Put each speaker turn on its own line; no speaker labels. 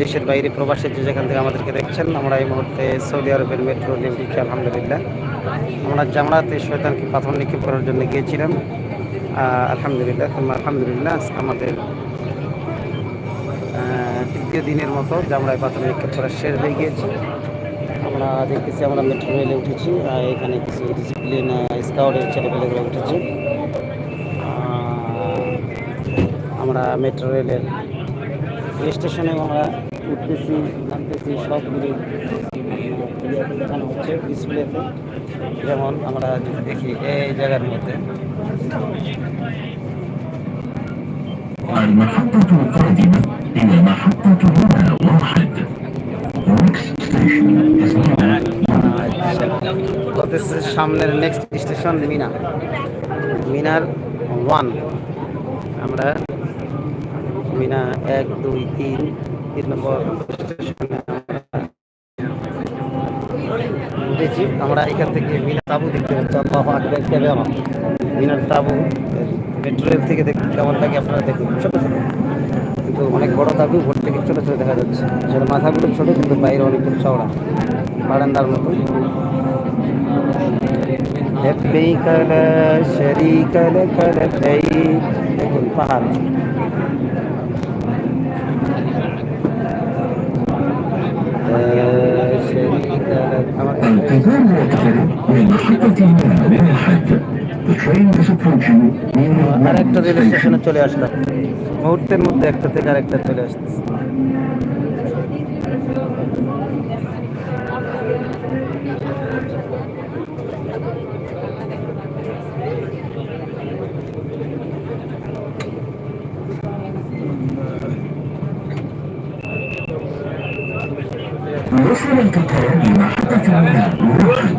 দেশের বাইরে প্রবাসের যে যেখান থেকে আমাদেরকে দেখছেন, আমরা এই মুহূর্তে সৌদি আরবের মেট্রো রেল দিচ্ছি আলহামদুলিল্লাহ। আমরা জামরাতে শয়তানকে পাথর নিক্ষেপ করার জন্য গিয়েছিলাম। আলহামদুলিল্লাহ আলহামদুলিল্লাহ আমাদের তৃতীয় দিনের মতো জামরায় পাথর নিক্ষেপ করা শেষ হয়ে গিয়েছে। আমরা দেখতেছি আমরা মেট্রো রেলে উঠেছি, আর এখানে কিছু ডিসিপ্লিন স্কাউটের ছেলেপেলেগুলো উঠেছে। আমরা মেট্রো রেলের স্টেশনে আমরা উঠতেছি নামতেছি সবগুলি দেখানো হচ্ছে ডিসপ্লেতে যেমন আমরা যদি দেখি এই জায়গার মধ্যে
المحطة القادمة هي محطة هنا واحد. The next station is Mina.
বলতেছে সামনের নেক্সট স্টেশন মিনা মিনার ওয়ান আমরা মিনা এক দুই তিন তিন নম্বর স্টেশনে আমরা উঠেছি আমরা এখান থেকে মিনা তাবু দেখতে পাচ্ছি আল্লাহ আকবার ক্যামেরা মিনার তাবু মেট্রো রেল থেকে দেখতে কেমন লাগে আপনারা দেখুন ছোটো ছোটো কিন্তু অনেক বড় তাবু ভোর থেকে ছোটো ছোটো দেখা যাচ্ছে আসলে মাথাগুলো ছোটো কিন্তু বাইরে অনেকগুলো চওড়া বারান্দার মতো لبيك لا شريك لك لبيك
আরেকটা রেল স্টেশনে
চলে আসলাম। মুহূর্তের মধ্যে একটা থেকে আরেকটা চলে আসতেছে।
面白いところには赤ちゃんがいない。